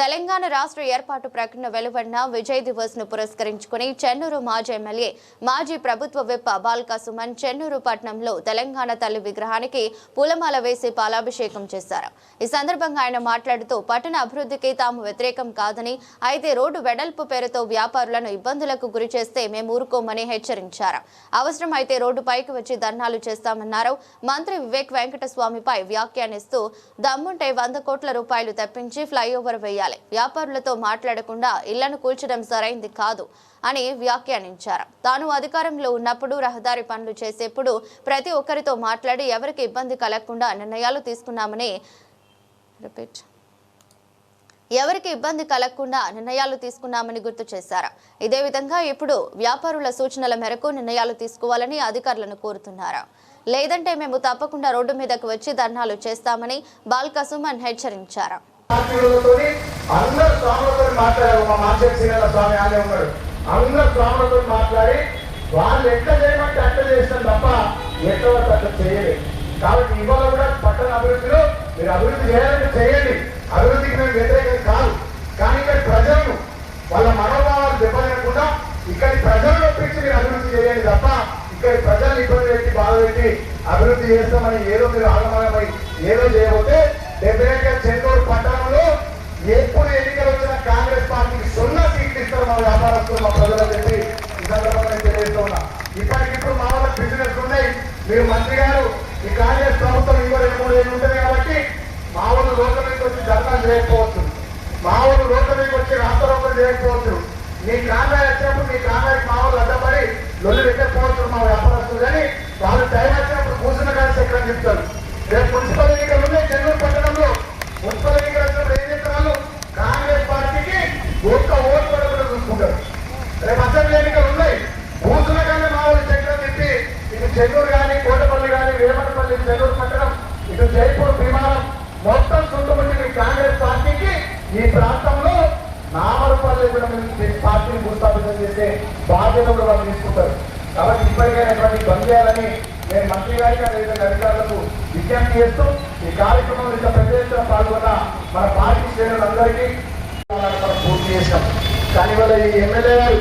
తెలంగాణ రాష్ట్ర ఏర్పాటు ప్రకటన వెలువడిన విజయ్ దివస్ను పురస్కరించుకుని చెన్నూరు మాజీ ఎమ్మెల్యే మాజీ ప్రభుత్వ విప్ బాల్కా సుమన్ చెన్నూరు పట్టణంలో తెలంగాణ తల్లి విగ్రహానికి పూలమాల వేసి పాలాభిషేకం చేశారు. ఈ సందర్భంగా ఆయన మాట్లాడుతూ పట్టణ అభివృద్ధికి తాము వ్యతిరేకం కాదని అయితే రోడ్డు వెడల్పు పేరుతో వ్యాపారులను ఇబ్బందులకు గురి చేస్తే మేము ఊరుకోమని హెచ్చరించారు. అవసరం అయితే రోడ్డు పైకి వచ్చి ధర్నాలు చేస్తామన్నారు. మంత్రి వివేక్ వెంకటస్వామిపై వ్యాఖ్యానిస్తూ దమ్ముంటే వంద కోట్ల రూపాయలు తెప్పించి ఫ్లైఓవర్ వేయాలి. వ్యాపారులతో మాట్లాడకుండా ఇళ్ళను కూల్చడం సరైంది కాదు అని వ్యాఖ్యానించారు. తాను అధికారంలో ఉన్నప్పుడు రహదారి పనులు చేసేప్పుడు ప్రతి ఒక్కరితో మాట్లాడి ఎవరికి ఇబ్బంది కలగకుండా నిర్ణయాలు తీసుకున్నామని రిపీట్. ఎవరికి ఇబ్బంది కలగకుండా నిర్ణయాలు తీసుకున్నామని గుర్తు చేశారు. ఇదే విధంగా ఇప్పుడు వ్యాపారుల సూచనల మేరకు నిర్ణయాలు తీసుకోవాలని అధికారులను కోరుతున్నారు. లేదంటే మేము తప్పకుండా రోడ్డు మీదకు వచ్చి ధర్నాలు చేస్తామని బాల్కసుమన్ హెచ్చరించారు. అందరు స్వాములతో మాట్లాడారు. మా మాస్టర్ స్వామి ఆలయం ఉన్నాడు అందరు స్వాములతో మాట్లాడి వాళ్ళు ఎట్లా చేయమంటే అట్లా చేస్తాం తప్ప ఎట్లా పడితే అట్లా చేయలేదు. కాబట్టి ఇవాళ కూడా పట్టణ అభివృద్ధిలో మీరు అభివృద్ధి చేయాలంటే చేయండి. అభివృద్ధికి మేము వ్యతిరేకం కాదు. కానీ ఇక్కడ ప్రజలను వాళ్ళ మనోభావాలు దెబ్బతినకుండా ఇక్కడి ప్రజలను ఒప్పించి మీరు అభివృద్ధి చేయండి తప్ప ఇక్కడి ప్రజలను ఇబ్బంది పెట్టి బాధ పెట్టి అభివృద్ధి చేస్తామని ఏదో మీరు ఆగమనమై ఏదో చేయబోతే డెఫినెట్ ఎప్పుడు ఎన్నికలు వచ్చిన కాంగ్రెస్ పార్టీకి సున్నా సీట్లు ఇస్తారు మా వ్యాపారస్తులు మా ప్రజలకు చెప్పి ఈ సందర్భంగా నేను తెలియజేస్తూ ఉన్నా. ఇప్పటికిప్పుడు మా వల్ల బిజినెస్ ఉన్నాయి. మీరు మంత్రి గారు ఈ కాంగ్రెస్ ప్రభుత్వం ఇంకో రెండు మూడు ఏళ్ళు ఉంటుంది కాబట్టి మా వాళ్ళు రోడ్ల మీదకి వచ్చి ధర్నాలు చేయకపోవచ్చు. మా వాళ్ళు రోడ్ల మీదకి వచ్చి రాష్ట్రంలో చేయకపోవచ్చు. మీ కాంగ్రెస్ వచ్చినప్పుడు మీ కాంగ్రెస్ మా వాళ్ళు అడ్డపడి లొల్లి పెట్టకపోవచ్చు మా వ్యాపారస్తులు. కానీ వాళ్ళు టైం వచ్చినప్పుడు కూర్చున్న కానీ ఎక్కడ చెప్తారు. రేపు మున్సిపల్ ఎన్నికలు ఉన్నాయి చెన్నూరు పట్టణంలో మున్సిపల్ ఎన్నికలు వచ్చినప్పుడు ఏం చెప్తారు కాంగ్రెస్ పార్టీకి ఒక్క ఓటు కూడా కూడా చూసుకుంటారు రేపు అసెంబ్లీ ఎన్నికలు ఉన్నాయి కూర్చున్న కానీ మా వాళ్ళు చక్రం చెప్పి ఇటు చెన్నూరు కానీ కోటపల్లి కానీ వేమనపల్లి చెన్నూరు పట్టణం ఇటు జైపూర్ భీమారం మొత్తం చుట్టుముట్టి కాంగ్రెస్ పార్టీకి ఈ ప్రాంతంలో నామరపల్లి కూడా పార్టీని భూస్థాపితం చేసే బాధ్యత కూడా వాళ్ళు తీసుకుంటారు. కాబట్టి ఇప్పటికైనా ఇటువంటి బంద్ చేయాలని నేను మంత్రి గారికి అదేవిధంగా అధికారులకు విజ్ఞప్తి చేస్తూ ఈ కార్యక్రమంలో ఇంత పెద్ద ఎత్తున పాల్గొన్న మన పార్టీ శ్రేణులందరికీ మనం పూర్తి చేసాం కానీ వాళ్ళ ఈ ఎమ్మెల్యే గారు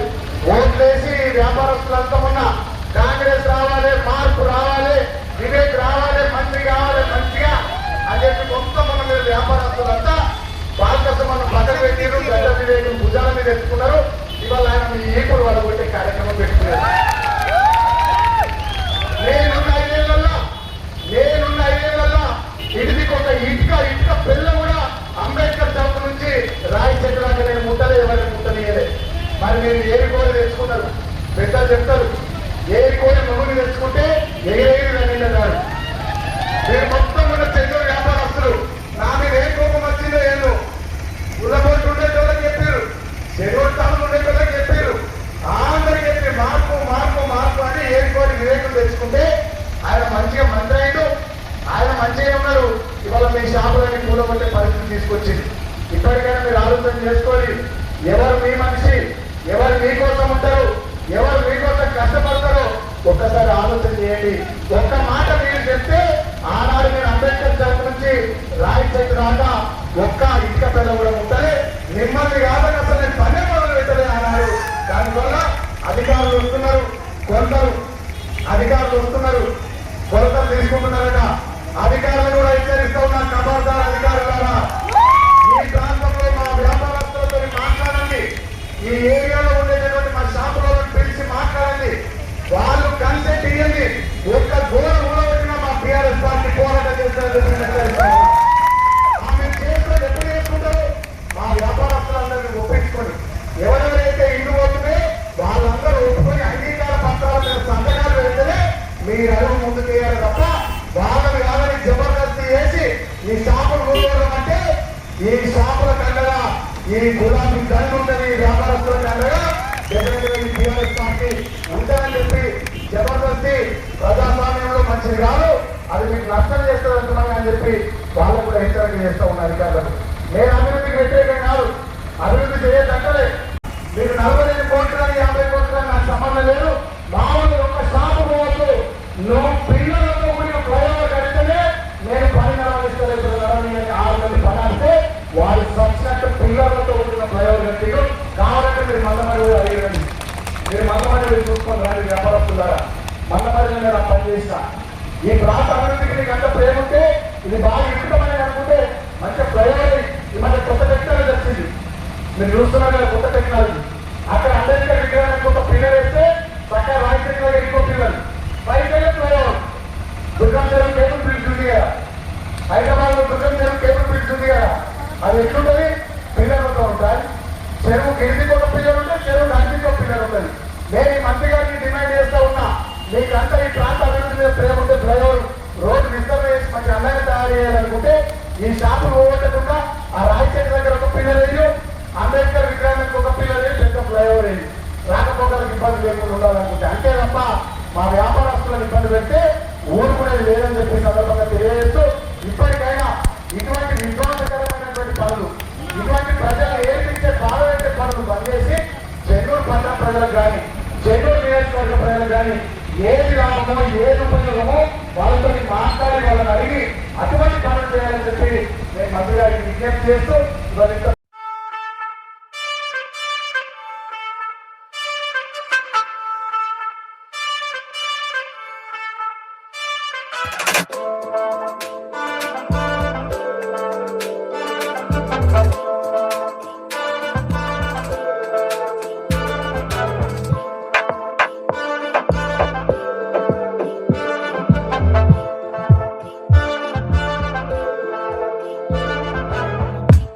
ఓట్లేసి వ్యాపారస్తులంతా ఉన్నా కాంగ్రెస్ రావాలి మార్పు రావాలి వివేక్ రావాలి మంత్రి కావాలి మంచిగా అని చెప్పి మొత్తం మన మీద వ్యాపారస్తులంతా బాలకృష్ణ మనం పక్కన పెట్టిరు గడ్డ వివేక్ భుజాల మీద ఎత్తుకున్నారు. ఇవాళ ఆయన మీ ఈపుడు వాళ్ళు కొట్టే కార్యక్రమం పెట్టుకున్నారు. నేనున్న ఐదేళ్ళలో నేనున్న ఐదేళ్ళలో ఇటుకి కొంత ఇటుక ఇటుక పిల్ల కూడా అంబేద్కర్ చౌక్ నుంచి రాయి చెట్టులాగా నేను ముట్టలే ఎవరిని ముట్టలేయలే మరి మీరు ఏమి కూడా తెచ్చుకున్నారు? పెద్దలు చెప్తారు. ఏ కోరి మమ్మల్ని తెచ్చుకుంటే ఎగిరేగి వెళ్ళినారు మీరు మొత్తం మన చెన్నూరు వ్యాపారస్తులు. నా మీద ఏ కోపం వచ్చిందో ఏదో ఉల్లబోటు ఉండేటోళ్ళకి చెప్పారు. చెరువు ఉండేటోళ్ళకి చెప్పారు. అందరికి చెప్పి మార్పు మార్పు మార్పు అని ఏడుకోని వివేకం తెచ్చుకుంటే ఆయన మంచిగా మంత్రి అయ్యాడు ఆయన మంచిగా ఉన్నారు ఇవాళ మీ షాపులని కూలబట్టే పరిస్థితి తీసుకొచ్చింది. ఇప్పటికైనా మీరు ఆలోచన చేసుకోవాలి ఎవరు మీ మనిషి? ఎవరు మీకోసం ఉంటారు ఎవరు మీకోసం కష్టపడతారో ఒక్కసారి ఆలోచన చేయండి ఒక్క మాట మీరు చెప్తే ఆనాడు మీరు అంబేద్కర్ చౌక్ నుంచి రాయి చెట్టు దాకా ఒక్క ఇటుక పిల్ల కూడా ఉంటది మిమ్మల్ని కాదని అసలు నేను పనే మొదలు పెట్టలే అన్నారు దానివల్ల అధికారులు వస్తున్నారు కొందరు అధికారులు వస్తున్నారు కొలతలు తీసుకుంటున్నారట అధికారులు కూడా హెచ్చరిస్తూ ఉన్నారు ఖబర్దార్ అధికారులారా ఈ ప్రాంతంలో మా వ్యాపారస్తులతో మాట్లాడండి ఈ ఏరియాలో ఉండేటటువంటి మా షాపులను పిలిచి మాట్లాడండి. వాళ్ళు కన్సెంట్ ఇవ్వండి ఒక్క గోడ ఊడబెట్టిన మా టీఆర్ఎస్ పార్టీ పోరాటం చేస్తారు ఆమె చేసిన ఎప్పుడు చేసుకుంటారు మా వ్యాపారస్తులందరినీ ఒప్పించుకొని ఎవరెవరైతే ఇల్లు పోతుందో వాళ్ళందరూ ఒప్పుకొని అంగీకార పత్రాల మీద సంతకాలు పెడితేనే మీరు అడుగు ముందు చేయాలి తప్ప వాళ్ళని కాదని జబర్దస్తి చేసి ఈ షాపులు కొనుగోలు అంటే ఈ షాపుల కండగా ఈ గులాబీ దండ ఉందని ఈ వ్యాపారస్తుల కండగా డెఫినెట్గా టీఆర్ఎస్ పార్టీ ఉంటుందని చెప్పి జబర్దస్తి ప్రజాస్వామ్యంలో మంచిది కాదు. అది మీకు నష్టం చేస్తుంది అంటున్నాను అని చెప్పి వాళ్ళు కూడా హెచ్చరిక చేస్తూ ఉన్న అధికారులకు నేను అభివృద్ధికి వ్యతిరేకం కాదు. అభివృద్ధి చేయదంటలే మీరు నలభై ఐదు కోట్లని యాభై కోట్లని నాకు సంబంధం లేదు. మీరు చూసుకొని రాని వ్యాపారస్తులారా. మల్లపల్లి మీద పనిచేసిన ఈ ప్రాంత అభివృద్ధికి నీకు అంత ప్రేమ ఉంటే ఇది బాగా ఇష్టమని అనుకుంటే మంచి ప్రయోజనం ఈ మధ్య కొత్త టెక్నాలజీ వచ్చింది. మీరు చూస్తున్నారు కదా కొత్త టెక్నాలజీ. అక్కడ అందరికీ విగ్రహానికి కొత్త పిల్లలు వేస్తే చక్కగా రాజకీయంగా ఎక్కువ పిల్లలు. పైకెళ్ళే ప్రయోజనం దుర్గం జలం కేబుల్ బ్రిడ్జ్ ఉంది కదా. హైదరాబాద్లో దుర్గం జలం కేబుల్ బ్రిడ్జ్ ఉంది కదా. అది ఎట్లుంటుంది? పిల్లలు ఉంటాయి చెరువు కిందికి ఒక పిల్లలు ఉంటాయి చెరువు నాటి ఒక పిల్లలు ఉంటుంది. నేను ఈ మంత్రి గారిని డిమాండ్ చేస్తా ఉన్నా. మీకంతా ఈ ప్రాంత అభివృద్ధి మీద ప్రేమ ఉంటే ఫ్లైఓవర్ రోడ్డు విస్తరణ చేసి మంచి అందంగా తయారు చేయాలనుకుంటే ఈ షాపులు పోగొట్టకుండా ఆ రాయచేటి దగ్గర ఒక పిల్లలు వేయు అంబేద్కర్ విగ్రహానికి ఒక పిల్లలు వేయి పెద్ద ఫ్లైఓవర్ వేయి. రాకపోకలకు ఇబ్బంది లేకుండా ఉండాలనుకుంటే అంతే తప్ప మా వ్యాపారస్తులను ఇబ్బంది పెడితే ఊరుకునే కానీ ఏది లాభమో ఏది ఉపయోగమో వాళ్ళతో మాట్లాడి వాళ్ళని అడిగి అటువంటి పనులు చేయాలని చెప్పి నేను మంత్రి గారికి విజ్ఞప్తి చేస్తూ ఇవాళ ఇంత Thank